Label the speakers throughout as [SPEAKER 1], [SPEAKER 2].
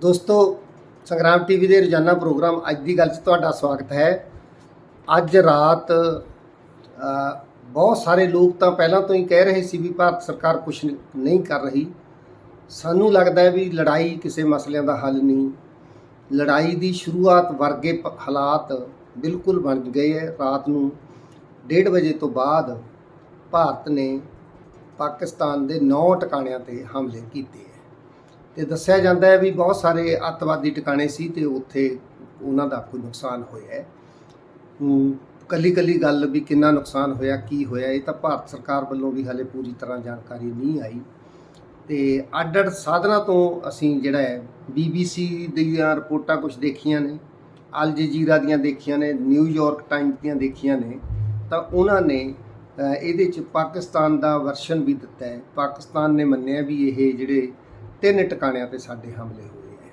[SPEAKER 1] ਦੋਸਤੋ, ਸੰਗਰਾਮ ਟੀਵੀ ਦੇ ਰੋਜ਼ਾਨਾ ਪ੍ਰੋਗਰਾਮ ਅੱਜ ਦੀ ਗੱਲ 'ਚ ਤੁਹਾਡਾ ਸਵਾਗਤ ਹੈ। ਅੱਜ ਰਾਤ ਬਹੁਤ ਸਾਰੇ ਲੋਕ ਤਾਂ ਪਹਿਲਾਂ ਤੋਂ ਹੀ ਕਹਿ ਰਹੇ ਸੀ ਵੀ ਭਾਰਤ ਸਰਕਾਰ ਕੁਝ ਨਹੀਂ ਕਰ ਰਹੀ। ਸਾਨੂੰ ਲੱਗਦਾ ਹੈ ਵੀ ਲੜਾਈ ਕਿਸੇ ਮਸਲਿਆਂ ਦਾ ਹੱਲ ਨਹੀਂ। ਲੜਾਈ ਦੀ ਸ਼ੁਰੂਆਤ ਵਰਗੇ ਪ- ਹਾਲਾਤ ਬਿਲਕੁਲ ਬਣ ਗਏ ਹੈ। ਰਾਤ ਨੂੰ 1:30 ਵਜੇ ਤੋਂ ਬਾਅਦ ਭਾਰਤ ਨੇ ਪਾਕਿਸਤਾਨ ਦੇ 9 ਟਿਕਾਣਿਆਂ ਤੇ ਹਮਲੇ ਕੀਤੇ ਤੇ ਦੱਸਿਆ ਜਾਂਦਾ ਹੈ ਵੀ ਬਹੁਤ ਸਾਰੇ ਅੱਤਵਾਦੀ ਟਿਕਾਣੇ ਸੀ ਤੇ ਉੱਥੇ ਉਹਨਾਂ ਦਾ ਕੋਈ ਨੁਕਸਾਨ ਹੋਇਆ ਹੈ। ਕੱਲੀ ਕੱਲੀ ਗੱਲ ਵੀ ਕਿੰਨਾ ਨੁਕਸਾਨ ਹੋਇਆ, ਕੀ ਹੋਇਆ, ਇਹ ਤਾਂ ਭਾਰਤ ਸਰਕਾਰ ਵੱਲੋਂ ਵੀ ਹਾਲੇ ਪੂਰੀ ਤਰ੍ਹਾਂ ਜਾਣਕਾਰੀ ਨਹੀਂ ਆਈ। ਤੇ ਅੱਡ ਅੱਡ ਸਾਧਨਾਂ ਤੋਂ ਅਸੀਂ ਜਿਹੜਾ ਹੈ BBC ਦੀਆਂ ਰਿਪੋਰਟਾਂ ਕੁਝ ਦੇਖੀਆਂ ਨੇ, ਅਲ ਜਜ਼ੀਰਾ ਦੀਆਂ ਦੇਖੀਆਂ ਨੇ ਨਿਊਯਾਰਕ ਟਾਈਮ ਦੀਆਂ ਦੇਖੀਆਂ ਨੇ, ਤਾਂ ਉਹਨਾਂ ਨੇ ਇਹਦੇ ਚ ਪਾਕਿਸਤਾਨ ਦਾ ਵਰਸ਼ਨ ਵੀ ਦਿੱਤਾ ਹੈ। ਪਾਕਿਸਤਾਨ ਨੇ ਮੰਨਿਆ ਵੀ ਇਹ ਜਿਹੜੇ ਤਿੰਨ ਟਿਕਾਣਿਆਂ ਤੇ ਸਾਡੇ ਹਮਲੇ ਹੋਏ ਹੈ।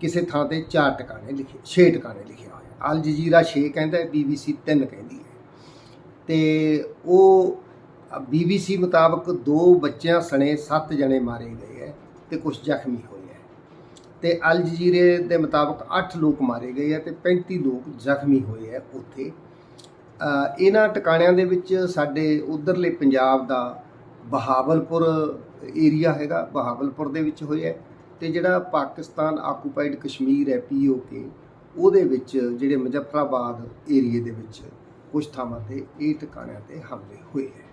[SPEAKER 1] ਕਿਸੇ ਥਾਂ ਤੇ ਚਾਰ ਟਿਕਾਣੇ ਲਿਖੇ, ਛੇ ਟਿਕਾਣੇ ਲਿਖਿਆ ਹੋਇਆ ਅਲ ਜਜ਼ੀਰਾ 6 ਕਹਿੰਦਾ ਹੈ BBC 3 ਕਹਿੰਦੀ ਹੈ। ਤੇ ਉਹ BBC ਮੁਤਾਬਕ ਦੋ ਬੱਚਿਆਂ ਸਣੇ 7 ਜਣੇ ਮਾਰੇ ਗਏ ਹੈ ਤੇ ਕੁਝ ਜ਼ਖਮੀ ਹੋਏ ਹੈ। ਤੇ ਅਲ ਜਜ਼ੀਰੇ ਦੇ ਮੁਤਾਬਕ 8 ਲੋਕ ਮਾਰੇ ਗਏ ਹੈ ਤੇ 35 ਲੋਕ ਜ਼ਖਮੀ ਹੋਏ ਹੈ ਉੱਥੇ। ਇਹਨਾਂ ਟਿਕਾਣਿਆਂ ਦੇ ਵਿੱਚ ਸਾਡੇ ਉਧਰਲੇ ਪੰਜਾਬ ਦਾ ਬਹਾਵਲਪੁਰ ਏਰੀਆ ਹੈਗਾ ਬਹਾਵਲਪੁਰ ਦੇ ਵਿੱਚ ਹੋਇਆ ਹੈ ਤੇ ਜਿਹੜਾ ਪਾਕਿਸਤਾਨ ਆਕੂਪਾਈਡ ਕਸ਼ਮੀਰ ਹੈ ਪੀਓਕੇ ਉਹਦੇ ਵਿੱਚ ਜਿਹੜੇ ਮੁਜ਼ੱਫਰਾਬਾਦ ਏਰੀਏ ਦੇ ਵਿੱਚ ਕੁਝ ਥਾਵਾਂ ਤੇ ਇਹ ਟਿਕਾਣਿਆਂ ਤੇ ਹਮਲੇ ਹੋਏ ਹੈ।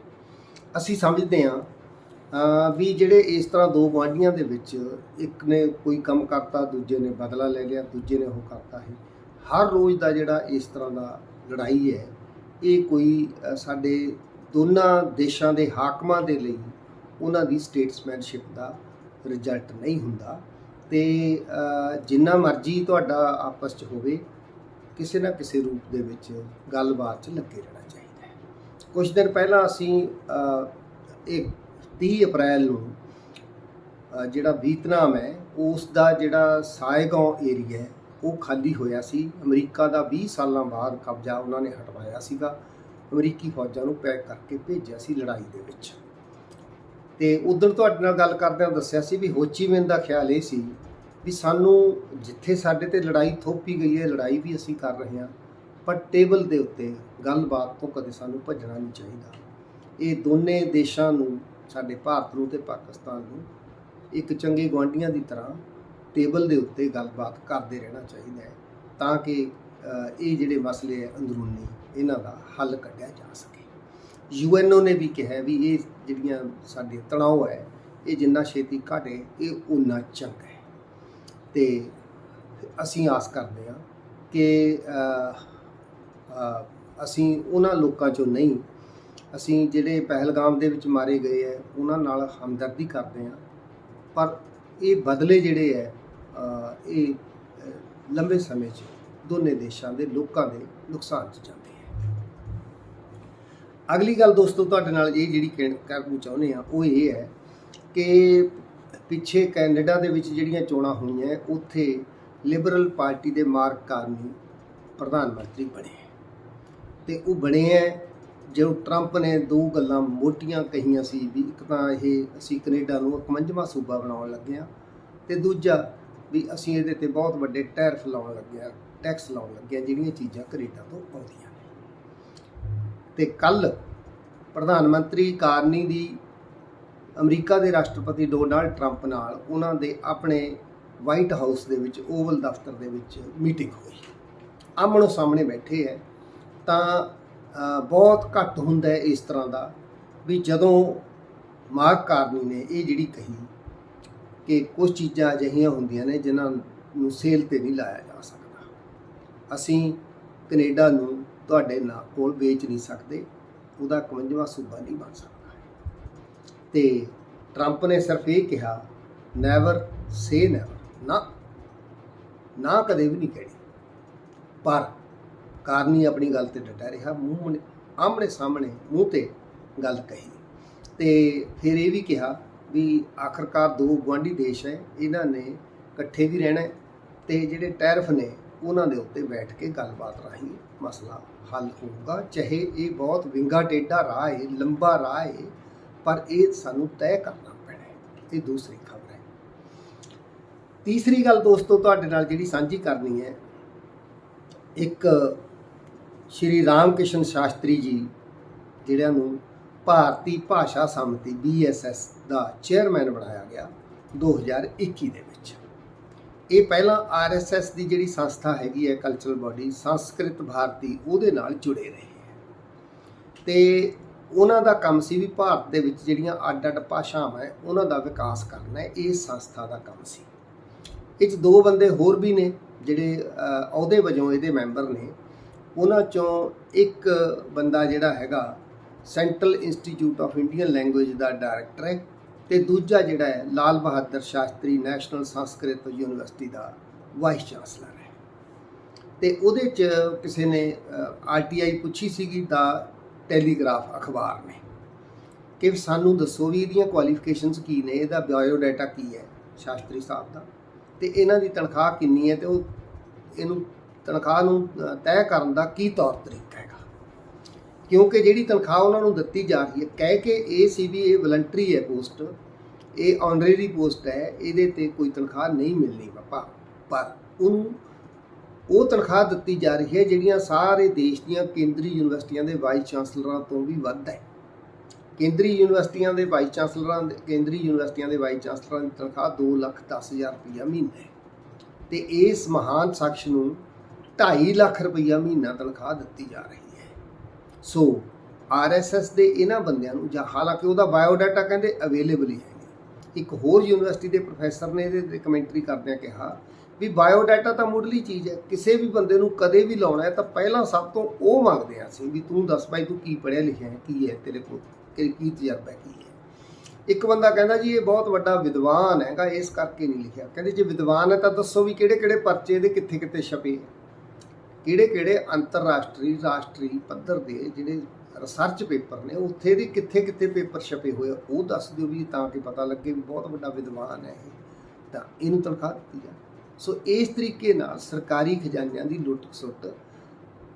[SPEAKER 1] ਅਸੀਂ ਸਮਝਦੇ ਹਾਂ ਵੀ ਜਿਹੜੇ ਇਸ ਤਰ੍ਹਾਂ ਦੋ ਗੁਆਂਢੀਆਂ ਦੇ ਵਿੱਚ ਇੱਕ ਨੇ ਕੋਈ ਕੰਮ ਕਰਤਾ, ਦੂਜੇ ਨੇ ਬਦਲਾ ਲੈ ਲਿਆ, ਦੂਜੇ ਨੇ ਉਹ ਕਰਤਾ ਹੈ ਹਰ ਰੋਜ਼ ਦਾ ਜਿਹੜਾ ਇਸ ਤਰ੍ਹਾਂ ਦਾ ਲੜਾਈ ਹੈ, ਇਹ ਕੋਈ ਸਾਡੇ ਦੋਨਾਂ ਦੇਸ਼ਾਂ ਦੇ ਹਾਕਮਾਂ ਦੇ ਲਈ ਉਹਨਾਂ ਦੀ ਸਟੇਟਸਮੈਨਸ਼ਿਪ ਦਾ ਰਿਜ਼ਲਟ ਨਹੀਂ ਹੁੰਦਾ। ਤੇ ਜਿੰਨਾ ਮਰਜ਼ੀ ਤੁਹਾਡਾ ਆਪਸ 'ਚ ਹੋਵੇ, ਕਿਸੇ ਨਾ ਕਿਸੇ ਰੂਪ ਦੇ ਵਿੱਚ ਗੱਲਬਾਤ 'ਚ ਲੱਗੇ ਰਹਿਣਾ ਚਾਹੀਦਾ ਹੈ। ਕੁਝ ਦਿਨ ਪਹਿਲਾਂ ਅਸੀਂ ਇੱਕ 30 ਅਪ੍ਰੈਲ ਨੂੰ ਜਿਹੜਾ ਵੀਤਨਾਮ ਹੈ, ਉਸ ਦਾ ਜਿਹੜਾ ਸਾਇਗਾਉਂ ਏਰੀਆ ਹੈ, ਉਹ ਖਾਲੀ ਹੋਇਆ ਸੀ। ਅਮਰੀਕਾ ਦਾ 20 ਸਾਲਾਂ ਬਾਅਦ ਕਬਜ਼ਾ ਉਹਨਾਂ ਨੇ ਹਟਵਾਇਆ ਸੀਗਾ। ਅਮਰੀਕੀ ਫੌਜਾਂ ਨੂੰ ਪੈਕ ਕਰਕੇ ਭੇਜਿਆ ਸੀ ਲੜਾਈ ਦੇ ਵਿੱਚ। ਤੇ ਉਦੋਂ ਤੁਹਾਡੇ ਨਾਲ ਗੱਲ ਕਰਦਿਆਂ ਦੱਸਿਆ ਸੀ ਵੀ ਹੋਚੀਮਿਨ ਦਾ ਖਿਆਲ ਇਹ ਸੀ ਵੀ ਸਾਨੂੰ ਜਿੱਥੇ ਸਾਡੇ ਤੇ ਲੜਾਈ ਥੋਪੀ ਗਈ ਹੈ, ਲੜਾਈ ਵੀ ਅਸੀਂ ਕਰ ਰਹੇ ਹਾਂ, ਪਰ ਟੇਬਲ ਦੇ ਉੱਤੇ ਗੱਲਬਾਤ ਤੋਂ ਕਦੇ ਸਾਨੂੰ ਭੱਜਣਾ ਨਹੀਂ ਚਾਹੀਦਾ। ਇਹ ਦੋਨੇ ਦੇਸ਼ਾਂ ਨੂੰ, ਸਾਡੇ ਭਾਰਤ ਨੂੰ ਤੇ ਪਾਕਿਸਤਾਨ ਨੂੰ ਇੱਕ ਚੰਗੇ ਗੁਆਂਢੀਆਂ ਦੀ ਤਰ੍ਹਾਂ ਟੇਬਲ ਦੇ ਉੱਤੇ ਗੱਲਬਾਤ ਕਰਦੇ ਰਹਿਣਾ ਚਾਹੀਦਾ ਹੈ ਤਾਂ ਕਿ ਇਹ ਜਿਹੜੇ ਮਸਲੇ ਹੈ ਅੰਦਰੂਨੀ, ਇਹਨਾਂ ਦਾ ਹੱਲ ਕੱਢਿਆ ਜਾ ਸਕੇ। ਯੂਐਨਓ ਨੇ ਵੀ ਕਿਹਾ ਵੀ ਇਹ ਜਿਹੜੀਆਂ ਸਾਡੇ ਤਣਾਅ ਹੈ, ਇਹ ਜਿੰਨਾ ਛੇਤੀ ਘਟੇ, ਇਹ ਉਨਾ ਚੰਗਾ ਹੈ। ਤੇ ਅਸੀਂ ਆਸ ਕਰਦੇ ਹਾਂ ਕਿ ਅਸੀਂ ਉਹਨਾਂ ਲੋਕਾਂ ਚੋਂ ਨਹੀਂ, ਅਸੀਂ ਜਿਹੜੇ ਪਹਿਲਗਾਮ ਦੇ ਵਿੱਚ ਮਾਰੇ ਗਏ ਹੈ, ਉਹਨਾਂ ਨਾਲ ਹਮਦਰਦੀ ਕਰਦੇ ਹਾਂ। ਪਰ ਇਹ ਬਦਲੇ ਜਿਹੜੇ ਹੈ ਇਹ ਲੰਬੇ ਸਮੇਂ 'ਚ ਦੋਨੇ ਦੇਸ਼ਾਂ ਦੇ ਲੋਕਾਂ ਦੇ ਨੁਕਸਾਨ 'ਚ ਜਾਂਦੇ ਅਗਲੀ ਗੱਲ ਦੋਸਤੋ, ਤੁਹਾਡੇ ਨਾਲ ਇਹ ਜਿਹੜੀ ਕਹਿਣ- ਕਰਨੀ ਚਾਹੁੰਦੇ ਆ ਉਹ ਇਹ ਹੈ ਕਿ ਪਿੱਛੇ ਕੈਨੇਡਾ ਦੇ ਵਿੱਚ ਜਿਹੜੀਆਂ ਚੋਣਾਂ ਹੋਈਆਂ, ਉੱਥੇ ਲਿਬਰਲ ਪਾਰਟੀ ਦੇ ਮਾਰਕ ਕਾਰਨੀ ਪ੍ਰਧਾਨ ਮੰਤਰੀ ਬਣੇ। ਤੇ ਉਹ ਬਣੇ ਹੈ ਜਦੋਂ ਟਰੰਪ ਨੇ ਦੋ ਗੱਲਾਂ ਮੋਟੀਆਂ ਕਹੀਆਂ ਸੀ ਵੀ ਇੱਕ ਤਾਂ ਇਹ ਅਸੀਂ ਕੈਨੇਡਾ ਨੂੰ 51ਵਾਂ ਸੂਬਾ ਬਣਾਉਣ ਲੱਗੇ ਆ ਤੇ ਦੂਜਾ ਵੀ ਅਸੀਂ ਇਹਦੇ ਤੇ ਬਹੁਤ ਵੱਡੇ ਟੈਰਫ ਲਾਉਣ ਲੱਗੇ ਆ ਟੈਕਸ ਲਾਉਣ ਲੱਗੇ ਆ ਜਿਹੜੀਆਂ ਚੀਜ਼ਾਂ ਕੈਨੇਡਾ ਤੋਂ ਆਉਂਦੀਆਂ ਤੇ ਕੱਲ ਪ੍ਰਧਾਨ ਮੰਤਰੀ ਕਾਰਨੀ ਦੀ ਅਮਰੀਕਾ ਦੇ ਰਾਸ਼ਟਰਪਤੀ ਡੋਨਾਲਡ ਟਰੰਪ ਨਾਲ ਉਹਨਾਂ ਦੇ ਆਪਣੇ ਵਾਈਟ ਹਾਊਸ ਦੇ ਵਿੱਚ ਓਵਲ ਦਫ਼ਤਰ ਦੇ ਵਿੱਚ ਮੀਟਿੰਗ ਹੋਈ। ਆਮਣੋ ਸਾਹਮਣੇ ਬੈਠੇ ਹੈ ਤਾਂ ਬਹੁਤ ਘੱਟ ਹੁੰਦਾ ਹੈ ਇਸ ਤਰ੍ਹਾਂ ਦਾ ਵੀ ਜਦੋਂ ਮਾਰਕ ਕਾਰਨੀ ਨੇ ਇਹ ਜਿਹੜੀ ਕਹੀ ਕਿ ਕੁਝ ਚੀਜ਼ਾਂ ਅਜਿਹੀਆਂ ਹੁੰਦੀਆਂ ਨੇ ਜਿਨ੍ਹਾਂ ਨੂੰ ਸੇਲ ਤੇ ਨਹੀਂ ਲਾਇਆ ਜਾ ਸਕਦਾ। ਅਸੀਂ ਕੈਨੇਡਾ ਨੂੰ ਤੁਹਾਡੇ ਨਾਲ ਕੋਲ ਵੇਚ ਨਹੀਂ ਸਕਦੇ, ਉਹਦਾ 51ਵਾਂ ਸੂਬਾ ਨਹੀਂ ਬਣ ਸਕਦਾ। ਤੇ ਟਰੰਪ ਨੇ ਸਿਰਫ ਇਹ ਕਿਹਾ ਨੈਵਰ ਸੇ ਨੈਵਰ ਨਾ ਨਾ ਕਦੇ ਵੀ ਨਹੀਂ ਕਹਿਣੀ। ਪਰ ਕਾਰਨੀ ਆਪਣੀ ਗੱਲ ਤੇ ਡਟਾ ਰਿਹਾ, ਮੂੰਹ ਮਨੇ ਆਮਣੇ ਸਾਹਮਣੇ ਮੂੰਹ ਤੇ ਗੱਲ ਕਹੀ। ਤੇ ਫਿਰ ਇਹ ਵੀ ਕਿਹਾ ਵੀ ਆਖਰਕਾਰ ਦੋ ਗੁਆਂਢੀ ਦੇਸ਼ ਹੈ, ਇਹਨਾਂ ਨੇ ਇਕੱਠੇ ਵੀ ਰਹਿਣਾ ਹੈ ਤੇ ਜਿਹੜੇ ਟੈਰਫ ਨੇ ਉਹਨਾਂ ਦੇ ਉੱਤੇ ਬੈਠ ਕੇ ਗੱਲਬਾਤ ਰਾਹੀਂ ਮਸਲਾ ਹੱਲ ਹੋਊਗਾ। ਚਾਹੇ ਇਹ ਬਹੁਤ ਵਿੰਗਾ ਟੇਢਾ ਰਾਹ ਹੈ ਲੰਬਾ ਰਾਹ ਹੈ ਪਰ ਇਹ ਸਾਨੂੰ ਤੈਅ ਕਰਨਾ ਪੈਣਾ ਹੈ ਇਹ ਦੂਸਰੀ ਖਬਰ ਹੈ। ਤੀਸਰੀ ਗੱਲ ਦੋਸਤੋ, ਤੁਹਾਡੇ ਨਾਲ ਜਿਹੜੀ ਸਾਂਝੀ ਕਰਨੀ ਹੈ, ਇੱਕ ਸ਼੍ਰੀ ਰਾਮ ਸ਼ਾਸਤਰੀ ਜੀ, ਜਿਹੜਿਆਂ ਨੂੰ ਭਾਰਤੀ ਭਾਸ਼ਾ ਸਮਿਤੀ BSS ਦਾ ਚੇਅਰਮੈਨ ਬਣਾਇਆ ਗਿਆ 2021 ਦੇ ਇਹ ਪਹਿਲਾਂ RSS ਦੀ ਜਿਹੜੀ ਸੰਸਥਾ ਹੈਗੀ ਹੈ ਕਲਚਰਲ ਬਾਡੀ ਸੰਸਕ੍ਰਿਤ ਭਾਰਤੀ ਉਹਦੇ ਨਾਲ ਜੁੜੇ ਰਹੇ ਹੈ। ਤੇ ਉਹਨਾਂ ਦਾ ਕੰਮ ਸੀ ਵੀ ਭਾਰਤ ਦੇ ਵਿੱਚ ਜਿਹੜੀਆਂ ਅੱਡ-ਅੱਡ ਭਾਸ਼ਾਵਾਂ ਹੈ ਉਹਨਾਂ ਦਾ ਵਿਕਾਸ ਕਰਨਾ ਹੈ ਇਹ ਸੰਸਥਾ ਦਾ ਕੰਮ ਸੀ। ਇਹ 'ਚ ਦੋ ਬੰਦੇ ਹੋਰ ਵੀ ਨੇ ਜਿਹੜੇ ਅਹ, ਅਹੁਦੇ ਵਜੋਂ ਇਹਦੇ ਮੈਂਬਰ ਨੇ। ਉਹਨਾਂ ਚੋਂ ਇੱਕ ਬੰਦਾ ਜਿਹੜਾ ਹੈਗਾ central institute of Indian language the director ਹੈ। ਤੇ ਦੂਜਾ ਜਿਹੜਾ ਹੈ, ਲਾਲ ਬਹਾਦਰ ਸ਼ਾਸਤਰੀ ਨੈਸ਼ਨਲ ਸੰਸਕ੍ਰਿਤ ਯੂਨੀਵਰਸਿਟੀ ਦਾ ਵਾਈਸ ਚਾਂਸਲਰ ਹੈ। ਤੇ ਉਹਦੇ ਚ ਕਿਸੇ ਨੇ ਆਰਟੀਆਈ ਪੁੱਛੀ ਸੀਗੀ ਦਾ ਟੈਲੀਗ੍ਰਾਫ ਅਖਬਾਰ ਨੇ ਕਿ ਸਾਨੂੰ ਦੱਸੋ ਵੀ ਇਹਦੀਆਂ ਕੁਆਲੀਫਿਕੇਸ਼ਨਸ ਕੀ ਨੇ, ਇਹਦਾ ਬਾਇਓ ਡਾਟਾ ਕੀ ਹੈ ਸ਼ਾਸਤਰੀ ਸਾਹਿਬ ਦਾ। ਤੇ ਇਹਨਾਂ ਦੀ ਤਨਖਾਹ ਕਿੰਨੀ ਹੈ ਤੇ ਉਹ, ਇਹਨੂੰ ਤਨਖਾਹ ਨੂੰ ਤੈਅ ਕਰਨ ਦਾ ਕੀ ਤੌਰ ਤਰੀਕਾ ਕਿਉਂਕਿ ਜਿਹੜੀ ਤਨਖਾਹ ਉਹਨਾਂ ਨੂੰ ਦਿੱਤੀ ਜਾ ਰਹੀ ਹੈ, ਕਹਿ ਕੇ ਇਹ ਸੀ ਵੀ ਇਹ ਵਲੰਟਰੀ ਹੈ ਪੋਸਟ ਇਹ ਆਨਰੇਰੀ ਪੋਸਟ ਹੈ, ਇਹਦੇ ਤੇ ਕੋਈ ਤਨਖਾਹ ਨਹੀਂ ਮਿਲਣੀ ਪਾਪਾ। ਪਰ ਉਹਨੂੰ ਉਹ ਤਨਖਾਹ ਦਿੱਤੀ ਜਾ ਰਹੀ ਹੈ ਜਿਹੜੀਆਂ ਸਾਰੇ ਦੇਸ਼ ਦੀਆਂ ਕੇਂਦਰੀ ਯੂਨੀਵਰਸਿਟੀਆਂ ਦੇ ਵਾਈਸ ਚਾਂਸਲਰਾਂ ਤੋਂ ਵੀ ਵੱਧ ਹੈ। ਕੇਂਦਰੀ ਯੂਨੀਵਰਸਿਟੀਆਂ ਦੇ ਵਾਈਸ ਚਾਂਸਲਰਾਂ ਦੇ, ਕੇਂਦਰੀ ਯੂਨੀਵਰਸਿਟੀਆਂ ਦੇ ਵਾਈਸ ਚਾਂਸਲਰਾਂ ਦੀ ਤਨਖਾਹ 2 ਲੱਖ 10 ਹਜ਼ਾਰ ਰੁਪਈਆ ਮਹੀਨਾ ਹੈ। ਤੇ ਇਸ ਮਹਾਨ ਸ਼ਖਸ ਨੂੰ 2.5 ਲੱਖ ਰੁਪਈਆ ਮਹੀਨਾ ਤਨਖਾਹ ਦਿੱਤੀ ਜਾ ਰਹੀ ਹੈ। ਸੋ ਆਰਐਸਐਸ ਦੇ ਇਹਨਾਂ ਬੰਦਿਆਂ ਨੂੰ, ਜਾਂ ਹਾਲਾਂਕਿ ਉਹਦਾ ਬਾਇਓਡਾਟਾ ਕਹਿੰਦੇ ਅਵੇਲੇਬਲ ਹੀ ਹੈ ਇੱਕ ਹੋਰ ਯੂਨੀਵਰਸਿਟੀ ਦੇ ਪ੍ਰੋਫੈਸਰ ਨੇ ਇਹਦੇ ਤੇ ਕਮੈਂਟਰੀ ਕਰਦਿਆਂ ਕਿਹਾ ਵੀ ਬਾਇਓਡਾਟਾ ਤਾਂ ਮੁੱਢਲੀ ਚੀਜ਼ ਹੈ, ਕਿਸੇ ਵੀ ਬੰਦੇ ਨੂੰ ਕਦੇ ਵੀ ਲਾਉਣਾ ਹੈ ਤਾਂ ਪਹਿਲਾਂ ਸਭ ਤੋਂ ਉਹ ਮੰਗਦੇ ਆ ਸੀ ਵੀ ਤੂੰ ਦੱਸ ਬਾਈ ਤੂੰ ਕੀ ਪੜ੍ਹਿਆ ਲਿਖਿਆ ਹੈ, ਕੀ ਹੈ ਤੇਰੇ ਕੋਲ, ਕੀ ਕੀ ਤਜਰਬਾ ਕੀ ਹੈ। ਇੱਕ ਬੰਦਾ ਕਹਿੰਦਾ ਜੀ ਇਹ ਬਹੁਤ ਵੱਡਾ ਵਿਦਵਾਨ ਹੈਗਾ, ਇਸ ਕਰਕੇ ਨਹੀਂ ਲਿਖਿਆ। ਕਹਿੰਦੇ ਜੇ ਵਿਦਵਾਨ ਹੈ ਤਾਂ ਦੱਸੋ ਵੀ ਕਿਹੜੇ ਕਿਹੜੇ ਪਰਚੇ ਇਹਦੇ ਕਿੱਥੇ ਕਿੱਥੇ ਛਪੇ ਕਿਹੜੇ ਕਿਹੜੇ ਅੰਤਰਰਾਸ਼ਟਰੀ ਰਾਸ਼ਟਰੀ ਪੱਧਰ ਦੇ ਜਿਹੜੇ ਰਿਸਰਚ ਪੇਪਰ ਨੇ ਉੱਥੇ ਦੇ ਕਿੱਥੇ ਕਿੱਥੇ ਪੇਪਰ ਛਪੇ ਹੋਏ ਆ, ਉਹ ਦੱਸ ਦਿਓ ਵੀ ਤਾਂ ਕਿ ਪਤਾ ਲੱਗੇ ਵੀ ਬਹੁਤ ਵੱਡਾ ਵਿਦਵਾਨ ਹੈ ਇਹ। ਤਾਂ ਇਹਨੂੰ ਤਨਖਾਹ ਦਿੱਤੀ ਜਾਵੇ। ਸੋ ਇਸ ਤਰੀਕੇ ਨਾਲ ਸਰਕਾਰੀ ਖਜ਼ਾਨਿਆਂ ਦੀ ਲੁੱਟ ਖਸੁੱਟ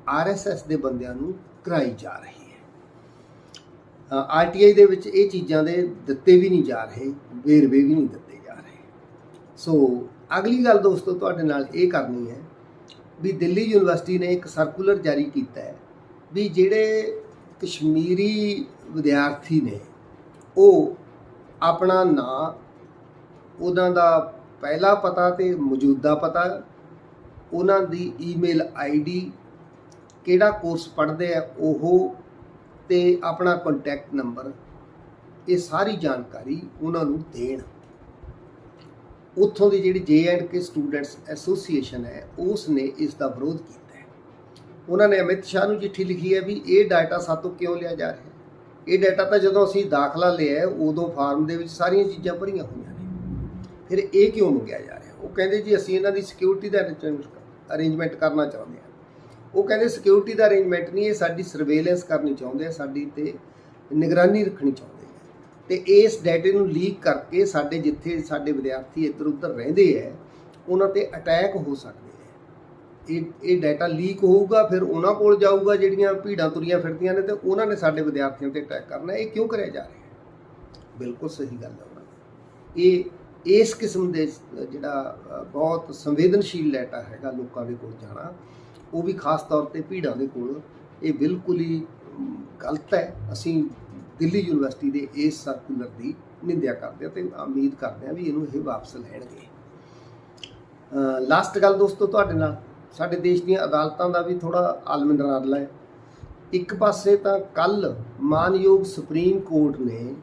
[SPEAKER 1] ਆਰਐਸਐਸ ਦੇ ਬੰਦਿਆਂ ਨੂੰ ਕਰਾਈ ਜਾ ਰਹੀ ਹੈ। ਆਰਟੀਆਈ ਦੇ ਵਿੱਚ ਇਹ ਚੀਜ਼ਾਂ ਦੇ ਦਿੱਤੇ ਵੀ ਨਹੀਂ ਜਾ ਰਹੇ ਵੇਰਵੇ ਵੀ ਨਹੀਂ ਦਿੱਤੇ ਜਾ ਰਹੇ। ਸੋ ਅਗਲੀ ਗੱਲ ਦੋਸਤੋ ਤੁਹਾਡੇ ਨਾਲ ਇਹ ਕਰਨੀ ਹੈ ਵੀ ਦਿੱਲੀ ਯੂਨੀਵਰਸਿਟੀ ਨੇ ਇੱਕ ਸਰਕੂਲਰ ਜਾਰੀ ਕੀਤਾ ਹੈ ਵੀ ਜਿਹੜੇ ਕਸ਼ਮੀਰੀ ਵਿਦਿਆਰਥੀ ਨੇ, ਉਹ ਆਪਣਾ ਨਾਂ ਉਹਨਾਂ ਦਾ ਪਹਿਲਾ ਪਤਾ ਤੇ ਮੌਜੂਦਾ ਪਤਾ, ਉਹਨਾਂ ਦੀ ਈਮੇਲ ਆਈਡੀ, ਕਿਹੜਾ ਕੋਰਸ ਪੜ੍ਹਦੇ ਆ ਉਹ ਤੇ ਆਪਣਾ ਕੰਟੈਕਟ ਨੰਬਰ ਇਹ ਸਾਰੀ ਜਾਣਕਾਰੀ ਉਹਨਾਂ ਨੂੰ ਦੇਣ। ਉੱਥੋਂ ਦੀ ਜਿਹੜੀ ਜੇ ਐਂਡ ਕੇ ਸਟੂਡੈਂਟਸ ਐਸੋਸੀਏਸ਼ਨ ਹੈ ਉਸ ਨੇ ਇਸ ਦਾ ਵਿਰੋਧ ਕੀਤਾ ਹੈ। ਉਹਨਾਂ ਨੇ ਅਮਿਤ ਸ਼ਾਹ ਨੂੰ ਚਿੱਠੀ ਲਿਖੀ ਹੈ ਵੀ ਇਹ ਡਾਟਾ ਸਾਤੋਂ ਕਿਉਂ ਲਿਆ ਜਾ ਰਿਹਾ ਹੈ? ਇਹ ਡਾਟਾ ਤਾਂ ਜਦੋਂ ਅਸੀਂ ਦਾਖਲਾ ਲਿਆ ਉਦੋਂ ਫਾਰਮ ਦੇ ਵਿੱਚ ਸਾਰੀਆਂ ਚੀਜ਼ਾਂ ਭਰੀਆਂ ਹੋਈਆਂ ਨੇ। ਫਿਰ ਇਹ ਕਿਉਂ ਮੰਗਿਆ ਜਾ ਰਿਹਾ? ਉਹ ਕਹਿੰਦੇ ਜੀ, ਅਸੀਂ ਇਹਨਾਂ ਦੀ ਸਿਕਿਉਰਿਟੀ ਦਾ ਅਰੇਂਜਮੈਂਟ ਕਰਨਾ ਚਾਹੁੰਦੇ ਹਾਂ। ਉਹ ਕਹਿੰਦੇ ਸਿਕਿਉਰਿਟੀ ਦਾ ਅਰੇਂਜਮੈਂਟ ਨਹੀਂ, ਇਹ ਸਾਡੀ ਸਰਵੇਲੈਂਸ ਕਰਨੀ ਚਾਹੁੰਦੇ ਆ, ਸਾਡੀ ਤੇ ਨਿਗਰਾਨੀ ਰੱਖਣੀ ਚਾਹੁੰਦੇ ਆ। ਤੇ ਇਸ ਡਾਟੇ ਨੂੰ ਲੀਕ ਕਰਕੇ ਸਾਡੇ ਜਿੱਥੇ ਸਾਡੇ ਵਿਦਿਆਰਥੀ ਇੱਧਰ ਉੱਧਰ ਰਹਿੰਦੇ ਆ, ਉਹਨਾਂ ਤੇ ਅਟੈਕ ਹੋ ਸਕਦੇ ਆ। ਇਹ ਇਹ ਡਾਟਾ ਲੀਕ ਹੋਊਗਾ, ਫਿਰ ਉਹਨਾਂ ਕੋਲ ਜਾਊਗਾ ਜਿਹੜੀਆਂ ਭੀੜਾਂ ਤੁਰੀਆਂ ਫਿਰਦੀਆਂ ਨੇ ਤੇ ਉਹਨਾਂ ਨੇ ਸਾਡੇ ਵਿਦਿਆਰਥੀਆਂ ਤੇ ਅਟੈਕ ਕਰਨਾ, ਇਹ ਕਿਉਂ ਕਰਿਆ ਜਾ ਰਿਹਾ? ਬਿਲਕੁਲ ਸਹੀ ਗੱਲ ਹੈ ਉਹਨਾਂ ਦੀ। ਇਹ, ਇਸ ਕਿਸਮ ਦੇ ਜਿਹੜਾ ਬਹੁਤ ਸੰਵੇਦਨਸ਼ੀਲ ਡਾਟਾ ਹੈਗਾ ਲੋਕਾਂ ਦੇ ਕੋਲ ਜਾਣਾ, ਉਹ ਵੀ ਖਾਸ ਤੌਰ ਤੇ ਭੀੜਾਂ ਦੇ ਕੋਲ, ਇਹ ਬਿਲਕੁਲ ਹੀ ਗਲਤ ਹੈ। ਅਸੀਂ ਦਿੱਲੀ ਯੂਨੀਵਰਸਿਟੀ ਦੇ ਇਸ ਸਰਕੂਲਰ ਦੀ ਨਿੰਦਿਆ ਕਰਦੇ ਹਾਂ ਤੇ ਉਮੀਦ ਕਰਦੇ ਹਾਂ ਵੀ ਇਹਨੂੰ ਇਹ ਵਾਪਸ ਲੈਣਗੇ। ਲਾਸਟ ਗੱਲ ਦੋਸਤੋ ਤੁਹਾਡੇ ਨਾਲ, ਸਾਡੇ ਦੇਸ਼ ਦੀਆਂ ਅਦਾਲਤਾਂ ਦਾ ਵੀ ਥੋੜਾ ਆਲਮਿੰਦਰਾਲਾ ਹੈ। ਇੱਕ ਪਾਸੇ ਤਾਂ ਕੱਲ ਮਾਨਯੋਗ ਸੁਪਰੀਮ ਕੋਰਟ ਨੇ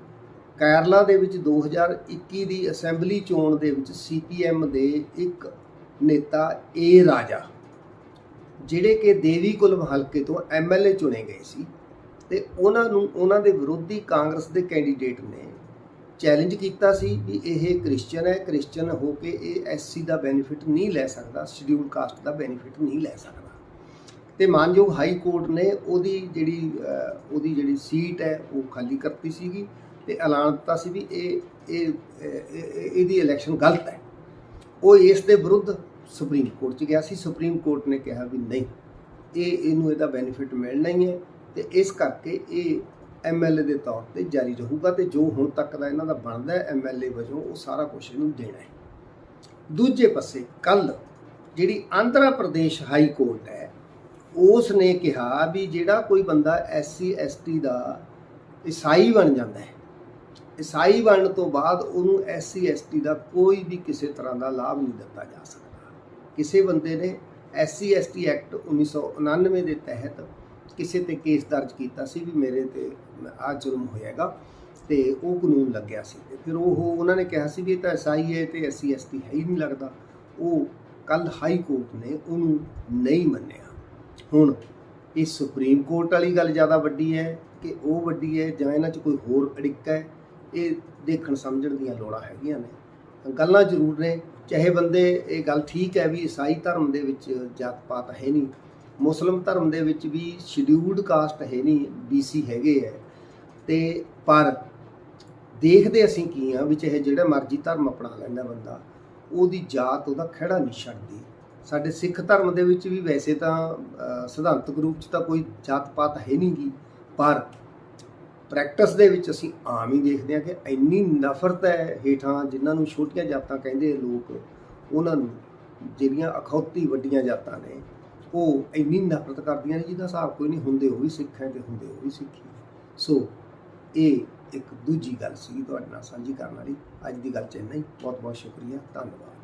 [SPEAKER 1] ਕੇਰਲਾ ਦੇ ਵਿੱਚ 2021 ਦੀ ਅਸੈਂਬਲੀ ਚੋਣ ਦੇ ਵਿੱਚ ਸੀਪੀਐਮ ਦੇ ਇੱਕ ਨੇਤਾ ਏ ਰਾਜਾ, ਜਿਹੜੇ ਕਿ ਦੇਵੀ ਕੁਲਮ ਹਲਕੇ ਤੋਂ ਐਮਐਲਏ ਚੁਣੇ ਗਏ ਸੀ। ਤੇ ਉਹਨਾਂ ਨੂੰ, ਉਹਨਾਂ ਦੇ ਵਿਰੋਧੀ ਕਾਂਗਰਸ ਦੇ ਕੈਂਡੀਡੇਟ ਨੇ ਚੈਲੰਜ ਕੀਤਾ ਸੀ ਵੀ ਇਹ ਕ੍ਰਿਸਚੀਅਨ ਹੈ ਕ੍ਰਿਸਚੀਅਨ ਹੋ ਕੇ ਇਹ ਐਸਸੀ ਦਾ ਬੈਨੀਫਿਟ ਨਹੀਂ ਲੈ ਸਕਦਾ ਸ਼ਡਿਊਲ ਕਾਸਟ ਦਾ ਬੈਨੀਫਿਟ ਨਹੀਂ ਲੈ ਸਕਦਾ। ਤੇ ਮਾਨਯੋਗ ਹਾਈ ਕੋਰਟ ਨੇ ਉਹਦੀ ਜਿਹੜੀ ਉਹਦੀ ਜਿਹੜੀ ਸੀਟ ਹੈ, ਉਹ ਖਾਲੀ ਕਰਤੀ ਸੀਗੀ ਤੇ ਐਲਾਨ ਦਿੱਤਾ ਸੀ ਵੀ ਇਹ- ਇਹ- ਇਹਦੀ ਇਲੈਕਸ਼ਨ ਗਲਤ ਹੈ। ਉਹ ਇਸ ਦੇ ਵਿਰੁੱਧ ਸੁਪਰੀਮ ਕੋਰਟ 'ਚ ਗਿਆ ਸੀ, ਸੁਪਰੀਮ ਕੋਰਟ ਨੇ ਕਿਹਾ ਵੀ ਨਹੀਂ, ਇਹ, ਇਹਨੂੰ ਇਹਦਾ ਬੈਨੀਫਿਟ ਮਿਲਣਾ ਹੀ ਹੈ। ਤੇ ਇਸ ਕਰਕੇ ਇਹ ਐਮਐਲਏ ਦੇ ਤੌਰ ਤੇ ਜਾਰੀ ਰਹੂਗਾ ਤੇ ਜੋ ਹੁਣ ਤੱਕ ਦਾ ਇਹਨਾਂ ਦਾ ਬਣਦਾ ਹੈ ਐਮਐਲਏ ਵਜੋਂ ਉਹ ਸਾਰਾ ਕੁਝ ਇਹਨੂੰ ਦੇਣਾ ਹੈ। ਦੂਜੇ ਪਾਸੇ ਕੱਲ ਜਿਹੜੀ ਆਂਧਰਾ ਪ੍ਰਦੇਸ਼ ਹਾਈ ਕੋਰਟ ਹੈ ਉਸ ਨੇ ਕਿਹਾ ਵੀ ਜਿਹੜਾ ਕੋਈ ਬੰਦਾ ਐਸਸੀ ਐਸਟੀ ਦਾ ਈਸਾਈ ਬਣ ਜਾਂਦਾ ਹੈ, ਈਸਾਈ ਬਣਨ ਤੋਂ ਬਾਅਦ ਉਹਨੂੰ ਐਸਸੀ ਐਸਟੀ ਦਾ ਕੋਈ ਵੀ ਕਿਸੇ ਤਰ੍ਹਾਂ ਦਾ ਲਾਭ ਨਹੀਂ ਦਿੱਤਾ ਜਾ ਸਕਦਾ। ਕਿਸੇ ਬੰਦੇ ਨੇ ਐਸਸੀ ਐਸਟੀ ਐਕਟ 1999 ਦੇ ਤਹਿਤ ਕਿਸੇ ਤੇ ਕੇਸ ਦਰਜ ਕੀਤਾ ਸੀ ਵੀ ਮੇਰੇ ਤੇ ਆ ਜ਼ੁਲਮ ਹੋਇਆਗਾ ਤੇ ਉਹ ਕਾਨੂੰਨ ਲੱਗਿਆ ਸੀ। ਤੇ ਫਿਰ ਉਹ ਉਹਨਾਂ ਨੇ ਕਿਹਾ ਸੀ ਵੀ ਇਹ ਤਾਂ ਈਸਾਈ ਹੈ ਤੇ ਐਸਸੀ ਐਸਟੀ ਹੈ ਹੀ ਨਹੀਂ ਲੱਗਦਾ। ਉਹ ਕੱਲ ਹਾਈ ਕੋਰਟ ਨੇ ਉਹਨੂੰ ਨਹੀਂ ਮੰਨਿਆ। ਹੁਣ ਇਹ ਸੁਪਰੀਮ ਕੋਰਟ ਵਾਲੀ ਗੱਲ ਜ਼ਿਆਦਾ ਵੱਡੀ ਹੈ ਕਿ ਉਹ ਵੱਡੀ ਹੈ ਜਾਂ ਇਹਨਾਂ 'ਚ ਕੋਈ ਹੋਰ ਅੜਿੱਕਾ ਹੈ, ਇਹ ਦੇਖਣ ਸਮਝਣ ਦੀਆਂ ਲੋੜਾਂ ਹੈਗੀਆਂ ਨੇ। ਗੱਲਾਂ ਜ਼ਰੂਰ ਨੇ, ਚਾਹੇ ਬੰਦੇ ਇਹ ਗੱਲ ਠੀਕ ਹੈ ਵੀ ਈਸਾਈ ਧਰਮ ਦੇ ਵਿੱਚ ਜਾਤ ਪਾਤ ਹੈ ਨਹੀਂ ਮੁਸਲਮ ਧਰਮ ਦੇ ਵਿੱਚ ਵੀ ਸ਼ਡਿਊਲਡ ਕਾਸਟ ਹੈ ਨਹੀਂ ਬੀਸੀ ਹੈਗੇ ਹੈ ਤੇ ਪਰ ਦੇਖਦੇ ਅਸੀਂ ਕੀ ਆ ਵੀ ਚਾਹੇ ਜਿਹੜਾ ਮਰਜ਼ੀ ਧਰਮ ਅਪਣਾ ਲੈਂਦਾ ਬੰਦਾ, ਉਹਦੀ ਜਾਤ, ਉਹਦਾ ਖਿਹੜਾ ਨਹੀਂ ਛੱਡਦੀ। ਸਾਡੇ ਸਿੱਖ ਧਰਮ ਦੇ ਵਿੱਚ ਵੀ ਵੈਸੇ ਤਾਂ ਸਿਧਾਂਤਕ ਰੂਪ 'ਚ ਤਾਂ ਕੋਈ ਜਾਤ ਪਾਤ ਹੈ ਨਹੀਂ ਗੀ, ਪਰ ਪ੍ਰੈਕਟਿਸ ਦੇ ਵਿੱਚ ਅਸੀਂ ਆਮ ਹੀ ਦੇਖਦੇ ਹਾਂ ਕਿ ਇੰਨੀ ਨਫ਼ਰਤ ਹੈ ਹੇਠਾਂ ਜਿਨ੍ਹਾਂ ਨੂੰ ਛੋਟੀਆਂ ਜਾਤਾਂ ਕਹਿੰਦੇ ਲੋਕ, ਉਹਨਾਂ ਨੂੰ ਜਿਹੜੀਆਂ ਅਖੌਤੀ ਵੱਡੀਆਂ ਜਾਤਾਂ ਨੇ ਉਹ ਇੰਨੀ ਨਫ਼ਰਤ ਕਰਦੀਆਂ ਨੇ ਜਿਹਦਾ ਹਿਸਾਬ ਕੋਈ ਨਹੀਂ ਹੁੰਦੇ, ਉਹ ਵੀ ਸਿੱਖ ਹੈ ਤੇ ਹੁੰਦੇ, ਉਹ ਵੀ ਸਿੱਖੀ ਸੋ ਇਹ ਇੱਕ ਦੂਜੀ ਗੱਲ ਸੀ ਤੁਹਾਡੇ ਨਾਲ ਸਾਂਝੀ ਕਰਨ ਵਾਲੀ। ਅੱਜ ਦੀ ਗੱਲ ਚ ਇੰਨਾ ਹੀ। ਬਹੁਤ ਬਹੁਤ ਸ਼ੁਕਰੀਆ। ਧੰਨਵਾਦ।